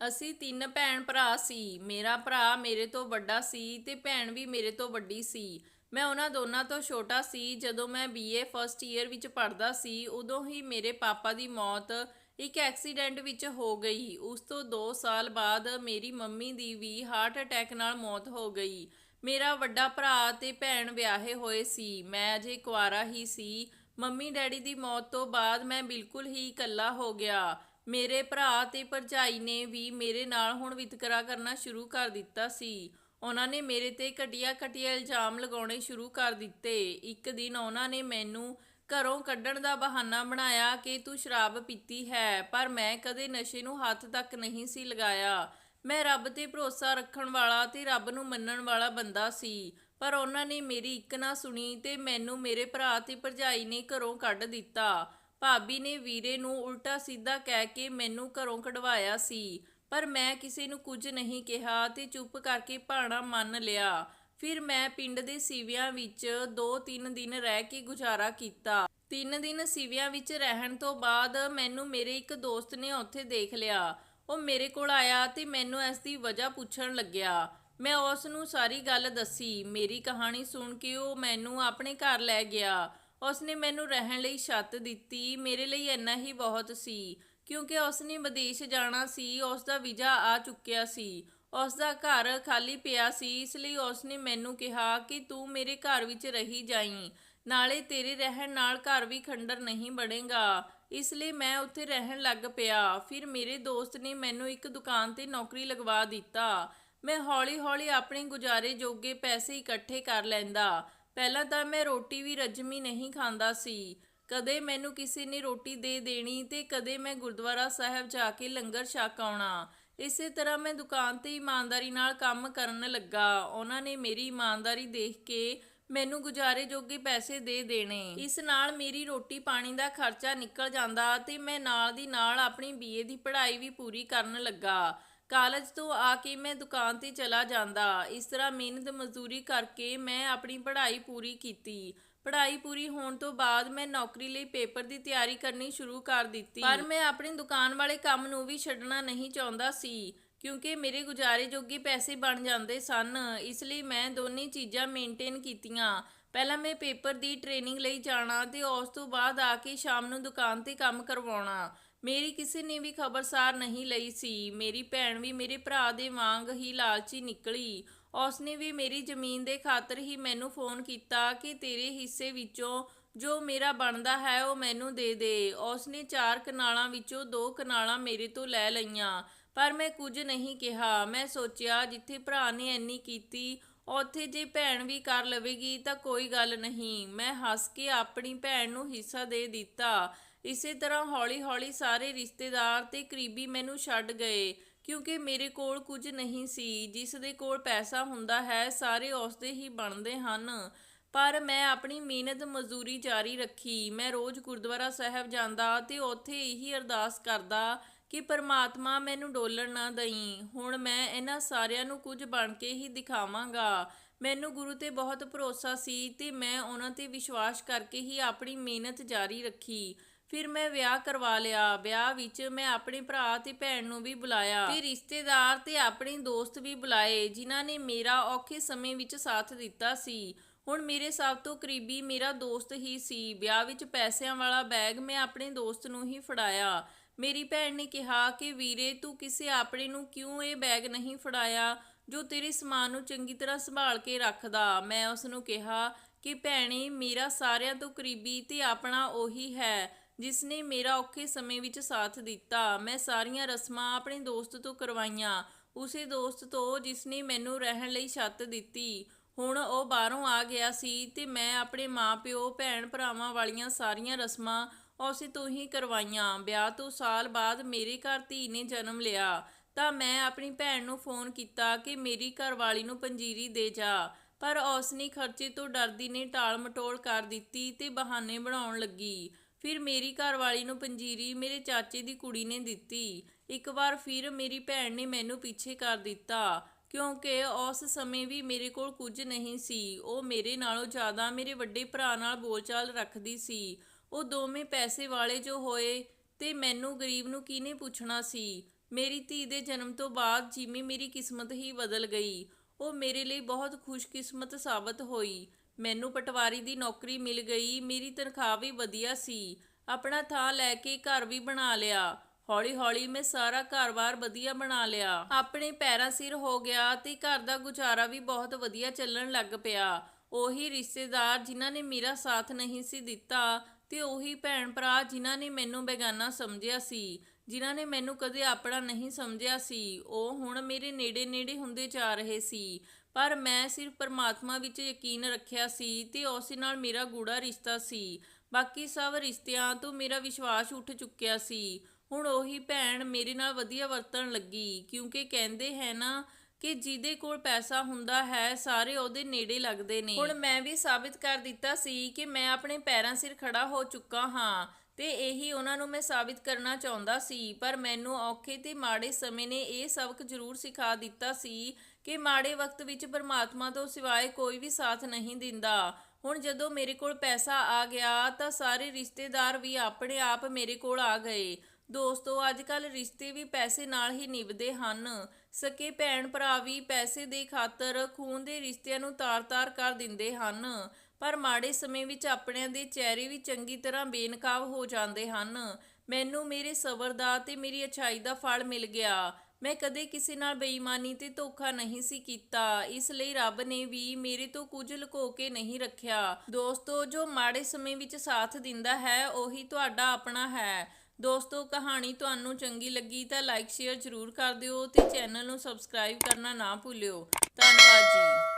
ਅਸੀਂ ਤਿੰਨ ਭੈਣ ਭਰਾ ਸੀ। ਮੇਰਾ ਭਰਾ ਮੇਰੇ ਤੋਂ ਵੱਡਾ ਸੀ ਤੇ ਭੈਣ ਵੀ ਮੇਰੇ ਤੋਂ ਵੱਡੀ ਸੀ। ਮੈਂ ਉਹਨਾਂ ਦੋਨਾਂ ਤੋਂ ਛੋਟਾ ਸੀ। ਜਦੋਂ ਮੈਂ ਬੀਏ ਫਸਟ ਈਅਰ ਵਿੱਚ ਪੜ੍ਹਦਾ ਸੀ, ਉਦੋਂ ਹੀ ਮੇਰੇ ਪਾਪਾ ਦੀ ਮੌਤ ਇੱਕ ਐਕਸੀਡੈਂਟ ਵਿੱਚ ਹੋ ਗਈ। ਉਸ ਤੋਂ 2 ਸਾਲ ਬਾਅਦ ਮੇਰੀ ਮੰਮੀ ਦੀ ਵੀ ਹਾਰਟ ਅਟੈਕ ਨਾਲ ਮੌਤ ਹੋ ਗਈ। ਮੇਰਾ ਵੱਡਾ ਭਰਾ ਤੇ ਭੈਣ ਵਿਆਹੇ ਹੋਏ ਸੀ। ਮੈਂ ਅਜੇ ਕੁਆਰਾ ਹੀ ਸੀ। ਮੰਮੀ ਡੈਡੀ ਦੀ ਮੌਤ ਤੋਂ ਬਾਅਦ ਮੈਂ ਬਿਲਕੁਲ ਹੀ ਇਕੱਲਾ ਹੋ ਗਿਆ। ਮੇਰੇ ਭਰਾ ਤੇ ਭਰਜਾਈ ਨੇ ਵੀ ਮੇਰੇ ਨਾਲ ਹੁਣ ਵਿਤਕਰਾ ਕਰਨਾ ਸ਼ੁਰੂ ਕਰ ਦਿੱਤਾ ਸੀ। ਉਹਨਾਂ ਨੇ ਮੇਰੇ ਤੇ ਘਟੀਆ ਘਟੀਆ ਇਲਜ਼ਾਮ ਲਗਾਉਣੇ ਸ਼ੁਰੂ ਕਰ ਦਿੱਤੇ। ਇੱਕ ਦਿਨ ਉਹਨਾਂ ਨੇ ਮੈਨੂੰ ਘਰੋਂ ਕੱਢਣ ਦਾ ਬਹਾਨਾ ਬਣਾਇਆ ਕਿ ਤੂੰ ਸ਼ਰਾਬ ਪੀਤੀ ਹੈ, ਪਰ ਮੈਂ ਕਦੇ ਨਸ਼ੇ ਨੂੰ ਹੱਥ ਤੱਕ ਨਹੀਂ ਸੀ ਲਗਾਇਆ। ਮੈਂ ਰੱਬ ਤੇ ਭਰੋਸਾ ਰੱਖਣ ਵਾਲਾ ਤੇ ਰੱਬ ਨੂੰ ਮੰਨਣ ਵਾਲਾ ਬੰਦਾ ਸੀ, ਪਰ ਉਹਨਾਂ ਨੇ ਮੇਰੀ ਇੱਕ ਨਾ ਸੁਣੀ ਤੇ ਮੈਨੂੰ ਮੇਰੇ ਭਰਾ ਤੇ ਭਰਜਾਈ ਨੇ ਘਰੋਂ ਕੱਢ ਦਿੱਤਾ। ਭਾਬੀ ਨੇ ਵੀਰੇ ਨੂੰ ਉਲਟਾ ਸਿੱਧਾ ਕਹਿ ਕੇ ਮੈਨੂੰ ਘਰੋਂ ਕਢਵਾਇਆ ਸੀ, ਪਰ ਮੈਂ ਕਿਸੇ ਨੂੰ ਕੁਝ ਨਹੀਂ ਕਿਹਾ ਤੇ ਚੁੱਪ ਕਰਕੇ ਭਾਣਾ ਮੰਨ ਲਿਆ। ਫਿਰ ਮੈਂ ਪਿੰਡ ਦੇ ਸਿਵਿਆਂ ਵਿੱਚ 2-3 ਦਿਨ ਰਹਿ ਕੇ ਗੁਜ਼ਾਰਾ ਕੀਤਾ। ਤਿੰਨ ਦਿਨ ਸਿਵਿਆਂ ਵਿੱਚ ਰਹਿਣ ਤੋਂ ਬਾਅਦ ਮੈਨੂੰ ਮੇਰੇ ਇੱਕ ਦੋਸਤ ਨੇ ਉੱਥੇ ਦੇਖ ਲਿਆ। ਉਹ ਮੇਰੇ ਕੋਲ ਆਇਆ ਤੇ ਮੈਨੂੰ ਇਸ ਦੀ ਵਜ੍ਹਾ ਪੁੱਛਣ ਲੱਗਿਆ। ਮੈਂ ਉਸ ਨੂੰ ਸਾਰੀ ਗੱਲ ਦੱਸੀ। ਮੇਰੀ ਕਹਾਣੀ ਸੁਣ ਕੇ ਉਹ ਮੈਨੂੰ ਆਪਣੇ ਘਰ ਲੈ ਗਿਆ। ਉਸਨੇ ਮੈਨੂੰ ਰਹਿਣ ਲਈ ਛੱਤ ਦਿੱਤੀ, ਮੇਰੇ ਲਈ ਇੰਨਾ ਹੀ ਬਹੁਤ ਸੀ। ਕਿਉਂਕਿ ਉਸਨੇ ਵਿਦੇਸ਼ ਜਾਣਾ ਸੀ ਉਸ ਦਾ ਵੀਜ਼ਾ ਆ ਚੁੱਕਿਆ ਸੀ। ਉਸ ਦਾ ਘਰ ਖਾਲੀ ਪਿਆ ਸੀ, ਇਸ ਲਈ ਉਸਨੇ ਮੈਨੂੰ ਕਿਹਾ ਕਿ ਤੂੰ ਮੇਰੇ ਘਰ ਵਿੱਚ ਰਹੀ ਜਾਈਂ, ਨਾਲੇ ਤੇਰੇ ਰਹਿਣ ਨਾਲ ਘਰ ਵੀ ਖੰਡਰ ਨਹੀਂ ਬਣੇਗਾ। ਇਸ ਲਈ ਮੈਂ ਉੱਥੇ ਰਹਿਣ ਲੱਗ ਪਿਆ। ਫਿਰ ਮੇਰੇ ਦੋਸਤ ਨੇ ਮੈਨੂੰ ਇੱਕ ਦੁਕਾਨ ਤੇ ਨੌਕਰੀ ਲਗਵਾ ਦਿੱਤਾ। ਮੈਂ ਹੌਲੀ-ਹੌਲੀ ਆਪਣੇ ਗੁਜ਼ਾਰੇ ਜੋਗੇ ਪੈਸੇ ਇਕੱਠੇ ਕਰ ਲੈਂਦਾ। ਪਹਿਲਾਂ ਤਾਂ ਮੈਂ ਰੋਟੀ ਵੀ ਰਜਮੀ ਨਹੀਂ ਖਾਂਦਾ ਸੀ। ਕਦੇ ਮੈਨੂੰ ਕਿਸੇ ਨੇ ਰੋਟੀ ਦੇ ਦੇਣੀ ਤੇ ਕਦੇ ਮੈਂ ਗੁਰਦੁਆਰਾ ਸਾਹਿਬ ਜਾ ਕੇ ਲੰਗਰ ਛਕ ਆਉਣਾ। ਇਸੇ ਤਰ੍ਹਾਂ ਮੈਂ ਦੁਕਾਨ ਤੇ ਇਮਾਨਦਾਰੀ ਨਾਲ ਕੰਮ ਕਰਨ ਲੱਗਾ। ਉਹਨਾਂ ਨੇ ਮੇਰੀ ਇਮਾਨਦਾਰੀ ਦੇਖ ਕੇ ਮੈਨੂੰ ਗੁਜ਼ਾਰੇ ਜੋਗੇ ਪੈਸੇ ਦੇ ਦੇਣੇ। ਇਸ ਨਾਲ ਮੇਰੀ ਰੋਟੀ ਪਾਣੀ ਦਾ ਖਰਚਾ ਨਿਕਲ ਜਾਂਦਾ ਤੇ ਮੈਂ ਨਾਲ ਦੀ ਨਾਲ ਆਪਣੀ ਬੀਏ ਦੀ ਪੜ੍ਹਾਈ ਵੀ ਪੂਰੀ ਕਰਨ ਲੱਗਾ। ਕਾਲਜ ਤੋਂ ਆ ਕੇ ਮੈਂ ਦੁਕਾਨ ਤੇ ਚਲਾ ਜਾਂਦਾ। ਇਸ ਤਰ੍ਹਾਂ ਮਿਹਨਤ ਮਜ਼ਦੂਰੀ ਕਰਕੇ ਮੈਂ ਆਪਣੀ ਪੜ੍ਹਾਈ ਪੂਰੀ ਕੀਤੀ। ਪੜ੍ਹਾਈ ਪੂਰੀ ਹੋਣ ਤੋਂ ਬਾਅਦ ਮੈਂ ਨੌਕਰੀ ਲਈ ਪੇਪਰ ਦੀ ਤਿਆਰੀ ਕਰਨੀ ਸ਼ੁਰੂ ਕਰ ਦਿੱਤੀ। ਪਰ ਮੈਂ ਆਪਣੀ ਦੁਕਾਨ ਵਾਲੇ ਕੰਮ ਨੂੰ ਵੀ ਛੱਡਣਾ ਨਹੀਂ ਚਾਹੁੰਦਾ ਸੀ, ਕਿਉਂਕਿ ਮੇਰੇ ਗੁਜ਼ਾਰੇ ਜੋਗੇ ਪੈਸੇ ਬਣ ਜਾਂਦੇ ਸਨ। ਇਸ ਲਈ ਮੈਂ ਦੋਨੇ ਚੀਜ਼ਾਂ ਮੇਨਟੇਨ ਕੀਤੀਆਂ। ਪਹਿਲਾਂ ਮੈਂ ਪੇਪਰ ਦੀ ਟ੍ਰੇਨਿੰਗ ਲਈ ਜਾਣਾ ਤੇ ਉਸ ਤੋਂ ਬਾਅਦ ਆ ਕੇ ਸ਼ਾਮ ਨੂੰ ਦੁਕਾਨ ਤੇ ਕੰਮ ਕਰਵਾਉਣਾ। ਮੇਰੀ ਕਿਸੇ ਨੇ ਵੀ ਖਬਰਸਾਰ ਨਹੀਂ ਲਈ ਸੀ। ਮੇਰੀ ਭੈਣ ਵੀ ਮੇਰੇ ਭਰਾ ਦੇ ਵਾਂਗ ਹੀ ਲਾਲਚੀ ਨਿਕਲੀ। ਉਸਨੇ ਵੀ ਮੇਰੀ ਜ਼ਮੀਨ ਦੇ ਖਾਤਰ ਹੀ ਮੈਨੂੰ ਫੋਨ ਕੀਤਾ ਕਿ ਤੇਰੇ ਹਿੱਸੇ ਵਿੱਚੋਂ ਜੋ ਮੇਰਾ ਬਣਦਾ ਹੈ ਉਹ ਮੈਨੂੰ ਦੇ ਦੇ। ਉਸਨੇ ਚਾਰ ਕਨਾਲਾਂ ਵਿੱਚੋਂ ਦੋ ਕਨਾਲਾਂ ਮੇਰੇ ਤੋਂ ਲੈ ਲਈਆਂ, ਪਰ ਮੈਂ ਕੁਝ ਨਹੀਂ ਕਿਹਾ। ਮੈਂ ਸੋਚਿਆ, ਜਿੱਥੇ ਭਰਾ ਨੇ ਇੰਨੀ ਕੀਤੀ, ਉੱਥੇ ਜੇ ਭੈਣ ਵੀ ਕਰ ਲਵੇਗੀ ਤਾਂ ਕੋਈ ਗੱਲ ਨਹੀਂ। ਮੈਂ ਹੱਸ ਕੇ ਆਪਣੀ ਭੈਣ ਨੂੰ ਹਿੱਸਾ ਦੇ ਦਿੱਤਾ। ਇਸੇ ਤਰ੍ਹਾਂ ਹੌਲੀ-ਹੌਲੀ ਸਾਰੇ ਰਿਸ਼ਤੇਦਾਰ ਤੇ ਕਰੀਬੀ ਮੈਨੂੰ ਛੱਡ ਗਏ, ਕਿਉਂਕਿ ਮੇਰੇ ਕੋਲ ਕੁਝ ਨਹੀਂ ਸੀ, ਜਿਸ ਦੇ ਕੋਲ ਪੈਸਾ ਹੁੰਦਾ ਹੈ, ਸਾਰੇ ਉਸ ਦੇ ਹੀ ਬਣਦੇ ਹਨ। ਪਰ ਮੈਂ ਆਪਣੀ ਮਿਹਨਤ ਮਜ਼ਦੂਰੀ ਜਾਰੀ ਰੱਖੀ। ਮੈਂ ਰੋਜ਼ ਗੁਰਦੁਆਰਾ ਸਾਹਿਬ ਜਾਂਦਾ ਤੇ ਉੱਥੇ ਇਹੀ ਅਰਦਾਸ ਕਰਦਾ ਕਿ ਪਰਮਾਤਮਾ ਮੈਨੂੰ ਡੋਲਣ ਨਾ ਦਈ। ਹੁਣ ਮੈਂ ਇਹਨਾਂ ਸਾਰਿਆਂ ਨੂੰ ਕੁਝ ਬਣ ਕੇ ਹੀ ਦਿਖਾਵਾਂਗਾ। ਮੈਨੂੰ ਗੁਰੂ ਤੇ ਬਹੁਤ ਭਰੋਸਾ ਸੀ ਤੇ ਮੈਂ ਉਹਨਾਂ ਤੇ ਵਿਸ਼ਵਾਸ ਕਰਕੇ ਹੀ ਆਪਣੀ ਮਿਹਨਤ ਜਾਰੀ ਰੱਖੀ। ਫਿਰ ਮੈਂ ਵਿਆਹ ਕਰਵਾ ਲਿਆ, ਵਿਆਹ ਵਿੱਚ ਮੈਂ ਆਪਣੇ ਭਰਾ ਤੇ ਭੈਣ ਨੂੰ ਵੀ ਬੁਲਾਇਆ। ਤੇ ਰਿਸ਼ਤੇਦਾਰ ਤੇ ਆਪਣੇ ਦੋਸਤ ਵੀ ਬੁਲਾਏ, ਜਿਨ੍ਹਾਂ ਨੇ ਮੇਰਾ ਔਖੇ ਸਮੇਂ ਵਿੱਚ ਸਾਥ ਦਿੱਤਾ ਸੀ। ਹੁਣ ਮੇਰੇ ਸਭ ਤੋਂ ਕਰੀਬੀ ਮੇਰਾ ਦੋਸਤ ਹੀ ਸੀ। ਵਿਆਹ ਵਿੱਚ ਪੈਸਿਆਂ ਵਾਲਾ ਬੈਗ ਮੈਂ ਆਪਣੇ ਦੋਸਤ ਨੂੰ ਹੀ ਫੜਾਇਆ। ਮੇਰੀ ਭੈਣ ਨੇ ਕਿਹਾ ਕਿ, ਵੀਰੇ, ਤੂੰ ਕਿਸੇ ਆਪਣੇ ਨੂੰ ਕਿਉਂ ਇਹ ਬੈਗ ਨਹੀਂ ਫੜਾਇਆ, ਜੋ ਤੇਰੇ ਸਮਾਨ ਨੂੰ ਚੰਗੀ ਤਰ੍ਹਾਂ ਸੰਭਾਲ ਕੇ ਰੱਖਦਾ? ਮੈਂ ਉਸ ਨੂੰ ਕਿਹਾ ਕਿ, ਭੈਣੇ, ਮੇਰਾ ਸਾਰਿਆਂ ਤੋਂ ਕਰੀਬੀ ਤੇ ਆਪਣਾ ਉਹੀ ਹੈ। ਜਿਸ ਨੇ ਮੇਰਾ ਔਖੇ ਸਮੇਂ ਵਿੱਚ ਸਾਥ ਦਿੱਤਾ। ਮੈਂ ਸਾਰੀਆਂ ਰਸਮਾਂ ਆਪਣੇ ਦੋਸਤ ਤੋਂ ਕਰਵਾਈਆਂ। ਉਸੇ ਦੋਸਤ ਤੋਂ ਜਿਸ ਨੇ ਮੈਨੂੰ ਰਹਿਣ ਲਈ ਛੱਤ ਦਿੱਤੀ। ਹੁਣ ਉਹ ਬਾਹਰੋਂ ਆ ਗਿਆ ਸੀ ਤੇ ਮੈਂ ਆਪਣੇ ਮਾਪਿਓ ਭੈਣ, ਭਰਾਵਾਂ ਵਾਲੀਆਂ ਸਾਰੀਆਂ ਰਸਮਾਂ ਉਸੇ ਤੋਂ ਹੀ ਕਰਵਾਈਆਂ। ਵਿਆਹ ਤੋਂ ਸਾਲ ਬਾਅਦ ਮੇਰੇ ਘਰ ਧੀ ਨੇ ਜਨਮ ਲਿਆ। ਤਾਂ ਮੈਂ ਆਪਣੀ ਭੈਣ ਨੂੰ ਫੋਨ ਕੀਤਾ ਕਿ ਮੇਰੀ ਘਰਵਾਲੀ ਨੂੰ ਪੰਜੀਰੀ ਦੇ ਜਾ। ਪਰ ਉਸ ਨੇ ਖਰਚੇ ਤੋਂ ਡਰਦੀ ਨੇ ਟਾਲ ਮਟੋਲ ਕਰ ਦਿੱਤੀ ਤੇ ਬਹਾਨੇ ਬਣਾਉਣ ਲੱਗੀ। ਫਿਰ ਮੇਰੀ ਘਰਵਾਲੀ ਨੂੰ ਪੰਜੀਰੀ ਮੇਰੇ ਚਾਚੇ ਦੀ ਕੁੜੀ ਨੇ ਦਿੱਤੀ। ਇੱਕ ਵਾਰ ਫਿਰ ਮੇਰੀ ਭੈਣ ਨੇ ਮੈਨੂੰ ਪਿੱਛੇ ਕਰ ਦਿੱਤਾ, ਕਿਉਂਕਿ ਉਸ ਸਮੇਂ ਵੀ ਮੇਰੇ ਕੋਲ ਕੁਝ ਨਹੀਂ ਸੀ। ਉਹ ਮੇਰੇ ਨਾਲੋਂ ਜ਼ਿਆਦਾ ਮੇਰੇ ਵੱਡੇ ਭਰਾ ਨਾਲ ਬੋਲਚਾਲ ਰੱਖਦੀ ਸੀ। ਉਹ ਦੋਵੇਂ ਪੈਸੇ ਵਾਲੇ ਜੋ ਹੋਏ ਤੇ ਮੈਨੂੰ ਗਰੀਬ ਨੂੰ ਕਿਹਨੇ ਪੁੱਛਣਾ ਸੀ? ਮੇਰੀ ਧੀ ਦੇ ਜਨਮ ਤੋਂ ਬਾਅਦ ਜਿਵੇਂ ਮੇਰੀ ਕਿਸਮਤ ਹੀ ਬਦਲ ਗਈ। ਉਹ ਮੇਰੇ ਲਈ ਬਹੁਤ ਖੁਸ਼ਕਿਸਮਤ ਸਾਬਤ ਹੋਈ। ਮੈਨੂੰ ਪਟਵਾਰੀ ਦੀ ਨੌਕਰੀ ਮਿਲ ਗਈ, ਮੇਰੀ ਤਨਖਾਹ ਵੀ ਵਧੀਆ ਸੀ। ਆਪਣਾ ਥਾਂ ਲੈ ਕੇ ਘਰ ਵੀ ਬਣਾ ਲਿਆ। ਹੌਲੀ-ਹੌਲੀ ਮੈਂ ਸਾਰਾ ਘਰ-ਬਾਰ ਵਧੀਆ ਬਣਾ ਲਿਆ। ਆਪਣੇ ਪੈਰਾਂ ਸਿਰ ਹੋ ਗਿਆ ਤੇ ਘਰ ਦਾ ਗੁਜ਼ਾਰਾ ਵੀ ਬਹੁਤ ਵਧੀਆ ਚੱਲਣ ਲੱਗ ਪਿਆ। ਉਹੀ ਰਿਸ਼ਤੇਦਾਰ ਜਿਨ੍ਹਾਂ ਨੇ ਮੇਰਾ ਸਾਥ ਨਹੀਂ ਸੀ ਦਿੱਤਾ ਤੇ ਉਹੀ ਭੈਣ ਭਰਾ ਜਿਨ੍ਹਾਂ ਨੇ ਮੈਨੂੰ ਬੇਗਾਨਾ ਸਮਝਿਆ ਸੀ। ਜਿਨ੍ਹਾਂ ਨੇ ਮੈਨੂੰ ਕਦੇ ਆਪਣਾ ਨਹੀਂ ਸਮਝਿਆ ਸੀ, ਉਹ ਹੁਣ ਮੇਰੇ ਨੇੜੇ-ਨੇੜੇ ਹੁੰਦੇ ਜਾ ਰਹੇ ਸੀ। ਪਰ ਮੈਂ ਸਿਰਫ ਪਰਮਾਤਮਾ ਵਿੱਚ ਯਕੀਨ ਰੱਖਿਆ ਸੀ ਤੇ ਉਸ ਨਾਲ ਮੇਰਾ ਗੂੜਾ ਰਿਸ਼ਤਾ ਸੀ। ਬਾਕੀ ਸਭ ਰਿਸ਼ਤਿਆਂ ਤੋਂ ਮੇਰਾ ਵਿਸ਼ਵਾਸ ਉੱਠ ਚੁੱਕਿਆ ਸੀ। ਹੁਣ ਉਹੀ ਭੈਣ ਮੇਰੇ ਨਾਲ ਵਧੀਆ ਵਰਤਣ ਲੱਗੀ, ਕਿਉਂਕਿ ਕਹਿੰਦੇ ਹੈ ਨਾ ਕਿ ਜਿਹਦੇ ਕੋਲ ਪੈਸਾ ਹੁੰਦਾ ਹੈ, ਸਾਰੇ ਉਹਦੇ ਨੇੜੇ ਲੱਗਦੇ ਨੇ। ਹੁਣ ਮੈਂ ਵੀ ਸਾਬਿਤ ਕਰ ਦਿੱਤਾ ਸੀ ਕਿ ਮੈਂ ਆਪਣੇ ਪੈਰਾਂ ਸਿਰ ਖੜਾ ਹੋ ਚੁੱਕਾ ਹਾਂ। ਤੇ ਇਹੀ ਉਹਨਾਂ ਨੂੰ ਮੈਂ ਸਾਬਿਤ ਕਰਨਾ ਚਾਹੁੰਦਾ ਸੀ। ਪਰ ਮੈਨੂੰ ਔਖੇ ਤੇ ਮਾੜੇ ਸਮੇਂ ਨੇ ਇਹ ਸਬਕ ਜ਼ਰੂਰ ਸਿਖਾ ਦਿੱਤਾ ਸੀ ਕਿ ਮਾੜੇ ਵਕਤ ਵਿੱਚ ਪਰਮਾਤਮਾ ਤੋਂ ਸਿਵਾਏ ਕੋਈ ਵੀ ਸਾਥ ਨਹੀਂ ਦਿੰਦਾ। ਹੁਣ ਜਦੋਂ ਮੇਰੇ ਕੋਲ ਪੈਸਾ ਆ ਗਿਆ ਤਾਂ ਸਾਰੇ ਰਿਸ਼ਤੇਦਾਰ ਵੀ ਆਪਣੇ ਆਪ ਮੇਰੇ ਕੋਲ ਆ ਗਏ। ਦੋਸਤੋ ਅੱਜ ਕੱਲ ਰਿਸ਼ਤੇ ਵੀ ਪੈਸੇ ਨਾਲ ਹੀ ਨਿਭਦੇ ਹਨ। ਸਕੇ ਭੈਣ ਭਰਾ ਵੀ ਪੈਸੇ ਦੇ ਖਾਤਰ ਖੂਨ ਦੇ ਰਿਸ਼ਤਿਆਂ ਨੂੰ ਤਾਰ-ਤਾਰ ਕਰ ਦਿੰਦੇ ਹਨ। ਪਰ ਮਾੜੇ ਸਮੇਂ ਵਿੱਚ ਆਪਣਿਆਂ ਦੇ ਚਿਹਰੇ ਵੀ ਚੰਗੀ ਤਰ੍ਹਾਂ ਬੇਨਕਾਬ ਹੋ ਜਾਂਦੇ ਹਨ। ਮੈਨੂੰ ਮੇਰੇ ਸਬਰ ਦਾ ਤੇ ਮੇਰੀ ਅਛਾਈ ਦਾ ਫਲ ਮਿਲ ਗਿਆ। ਮੈਂ ਕਦੇ ਕਿਸੇ ਨਾਲ ਬੇਈਮਾਨੀ ਤੇ ਧੋਖਾ ਨਹੀਂ ਸੀ ਕੀਤਾ। ਇਸ ਲਈ ਰੱਬ ਨੇ ਵੀ ਮੇਰੇ ਤੋਂ ਕੁਝ ਲੁਕੋ ਕੇ ਨਹੀਂ ਰੱਖਿਆ। ਦੋਸਤੋ, ਜੋ ਮਾੜੇ ਸਮੇਂ ਵਿੱਚ ਸਾਥ ਦਿੰਦਾ ਹੈ, ਉਹੀ ਤੁਹਾਡਾ ਆਪਣਾ ਹੈ। ਦੋਸਤੋ, ਕਹਾਣੀ ਤੁਹਾਨੂੰ ਚੰਗੀ ਲੱਗੀ ਤਾਂ ਲਾਈਕ ਸ਼ੇਅਰ ਜ਼ਰੂਰ ਕਰ ਦਿਓ ਤੇ ਚੈਨਲ ਨੂੰ ਸਬਸਕ੍ਰਾਈਬ ਕਰਨਾ ਨਾ ਭੁੱਲਿਓ। ਧੰਨਵਾਦ ਜੀ।